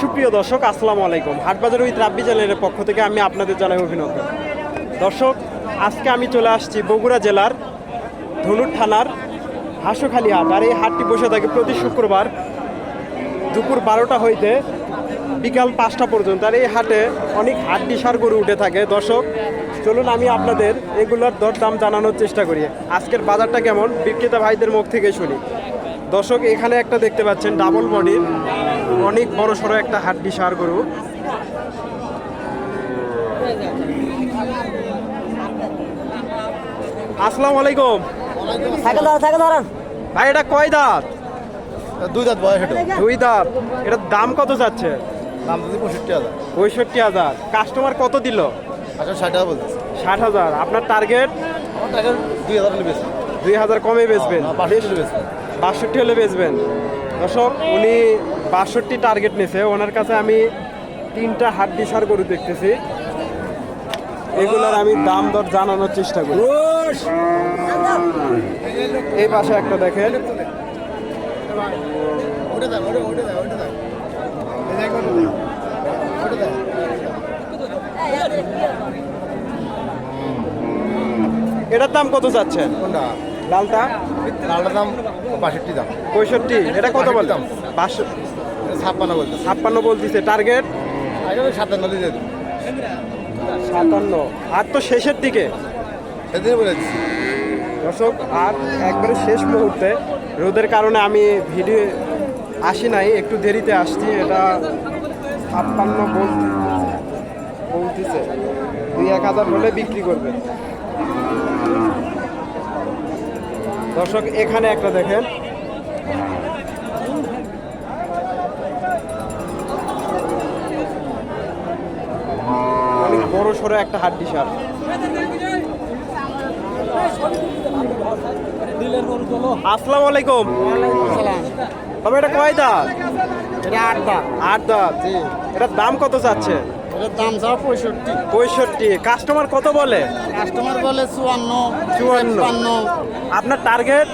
সুপ্রিয় দর্শক, আসসালামু আলাইকুম। হাটবাজার উইথ রাব্বি চ্যানেলের পক্ষ থেকে আমি আপনাদের জানাই অভিনন্দন। দর্শক, আজকে আমি চলে আসছি বগুড়া জেলার ধনুর থানার হাঁসখালি হাট। আর এই হাটটি বসে থাকে প্রতি শুক্রবার দুপুর বারোটা হইতে বিকাল পাঁচটা পর্যন্ত। আর এই হাটে অনেক হাড্ডি সার গরু উঠে থাকে। দর্শক, চলুন আমি আপনাদের এগুলোর দরদাম জানানোর চেষ্টা করি। আজকের বাজারটা কেমন? বিক্রেতা ভাইদের মুখ থেকে শুনি। দর্শক, এখানে একটা দেখতে পাচ্ছেন ডাবল বডির অনেক বড় সড়ো একটা হাড্ডি সার গরু। আসসালামু আলাইকুম। সাইকেল ধরো সাইকেল ধরেন। ভাই এটা কয় দাঁত? দুই দাঁত বয়স এটা। দুই দাঁত। এটার দাম কত যাচ্ছে? দাম যদি পঁয়ষট্টি হাজার। পঁয়ষট্টি হাজার। কাস্টমার কত দিল? আচ্ছা ষাট হাজার বলতেছে। ষাট হাজার। আপনার টার্গেট? আমার টাকা দুই হাজার হলে বেশি দুই হাজার কমে বেচবেন। বাষট্টি হলে বেচবেন। দর্শক উনি বাষট্টি টার্গেট নিছে। ওনার কাছে আমি তিনটা হাড্ডি সার গরু দেখতেছি। এগুলোর আমি দাম দর জানানোর চেষ্টা করি। এই পাশে একটা দেখেন। এটার দাম কত কোনটা? লালটা? লালটার দাম বাষট্টি দাম। পঁয়ষট্টি। এটা কত বল? দাম। বাষট্টি। ছাপ্পান্ন বলতেছে। ছাপ্পান্ন বলতেছে টার্গেট সাতান্ন দিয়ে সাতান্ন। আর তো শেষের দিকে। দর্শক আর একবারে শেষ মুহূর্তে রোদের কারণে আমি ভিডিও আসি নাই একটু দেরিতে আসছি এটা ছাপ্পান্ন বলতে বলতেছে। দুই এক হাজার হলে বিক্রি করবে। দর্শক এখানে একটা দেখেন। সড়ো একটা হাড্ডি সার আসসালামু আলাইকুম। তবে এটা কয় দাঁত? এটা আট দাম আট দাঁত? এটার দাম কত যাচ্ছে এটার দাম চাও পঁয়ষট্টি। পঁয়ষট্টি। কাস্টমার কত বলে? কাস্টমার বলে চুয়ান্ন চুয়ান্ন। আপনার টার্গেট?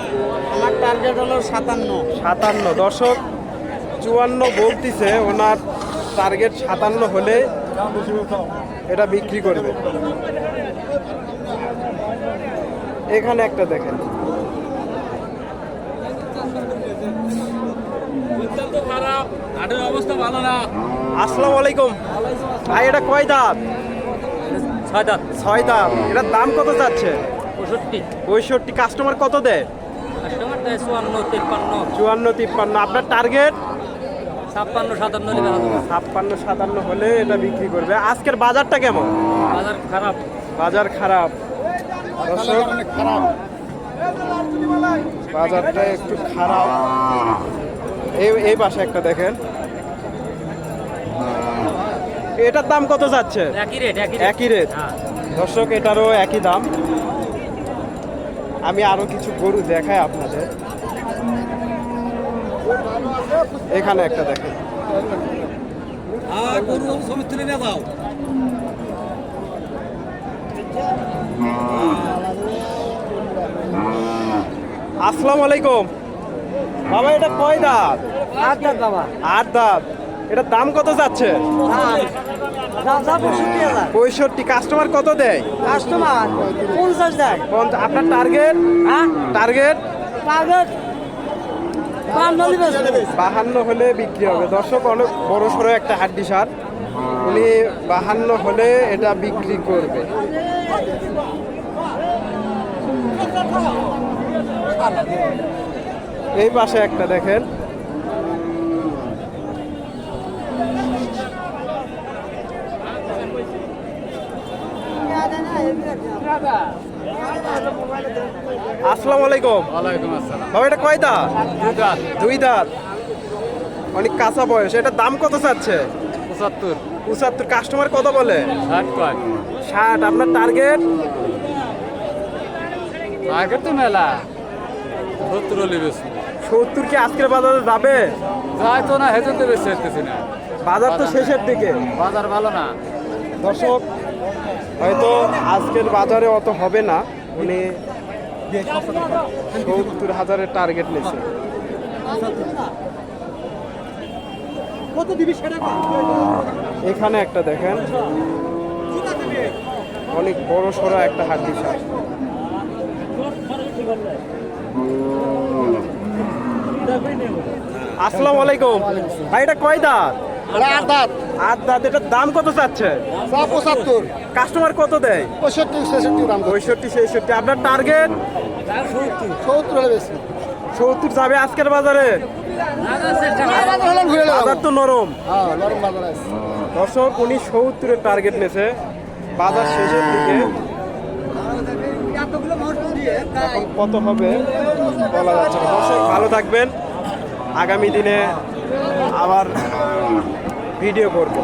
আমার টার্গেট হলো সাতান্ন। সাতান্ন। দর্শক চুয়ান্ন বলতিছে ওনার টার্গেট সাতান্ন হলে এটা বিক্রি করবে। এখানে একটা দেখেন। আসসালামু আলাইকুম। ভাই এটা কয় দাঁত? ছয় দাঁত। ছয় দাঁত। এটার দাম কত যাচ্ছে? পঁয়ষট্টি। পঁয়ষট্টি। কাস্টমার কত দেয়? কাস্টমার দেয় চুয়ান্ন তিপ্পান্ন। চুয়ান্ন তিপ্পান্ন। আপনার টার্গেট ছাপ্পান্ন সাতান্ন হলে ছাপ্পান্ন সাতান্ন হলে এটা বিক্রি করবে। আজকের বাজারটা কেমন? বাজার খারাপ। বাজার খারাপ। দর্শক খারাপ বাজারটা একটু খারাপ। এই এই পাশে একটা দেখেন। এটার দাম কত যাচ্ছে? একই রেট একই রেট হ্যাঁ। দর্শক এটারও একই দাম। আমি আরও কিছু গরু দেখাই আপনাদের। এখানে একটা দেখেন যাও। আসসালামু আলাইকুম। বাবা এটা কয় দাঁত? আট দাম বাবা। আট দাঁত। এটার দাম কত যাচ্ছে? পঁয়ষট্টি। কাস্টমার কত দেয়? কাস্টমার পঞ্চাশ দেয়। আপনার টার্গেট? হ্যাঁ। টার্গেট? টার্গেট বাহান্ন হলে বিক্রি হবে। দর্শক অনেক বড় সড়ো একটা হাড্ডি সার। উনি বাহান্ন হলে এটা বিক্রি করবে। এই পাশে একটা দেখেন। আসসালামু আলাইকুম। ওয়ালাইকুম আসসালাম। বাবা এটা কয় দাঁত? দুই দাঁত। দুই দাঁত। অনেক কাঁচা বয়স। এটা দাম কত চাচ্ছে? পঁচাত্তর। পঁচাত্তর। কাস্টমার কত বলে? ষাট কয়। ষাট। আপনার টার্গেট? আগে তো মেলা। সত্তর হলে বেশি। সত্তর কি আজকের বাজারে যাবে? যাই তো না হেজন তো বেশি না। বাজার তো শেষের দিকে। বাজার ভালো না। দর্শক হয়তো আজকের বাজারে অত হবে না। উনি সত্তর হাজারের টার্গেট নিয়েছে। এখানে একটা দেখেন। অনেক বড় সড়ো একটা হাড্ডি সার। আসসালামু আলাইকুম। ভাই, এটা কয় আট দাঁত। আট দাঁত এটার দাম কত চাচ্ছে? পঁচাত্তর। কাস্টমার কত দেয়? পঁয়ষট্টি ছেষট্টি দাম পঁয়ষট্টি ছেষট্টি। আপনার টার্গেট? সত্তর বেশি। সত্তর যাবে আজকের বাজারে? তো নরম। হ্যাঁ দর্শক উনি সত্তরের টার্গেট নেছে বাজার শেষের দিকে। এখন কত হবে? বলা যাচ্ছে না। ভালো থাকবেন। আগামী দিনে আবার ভিডিও করব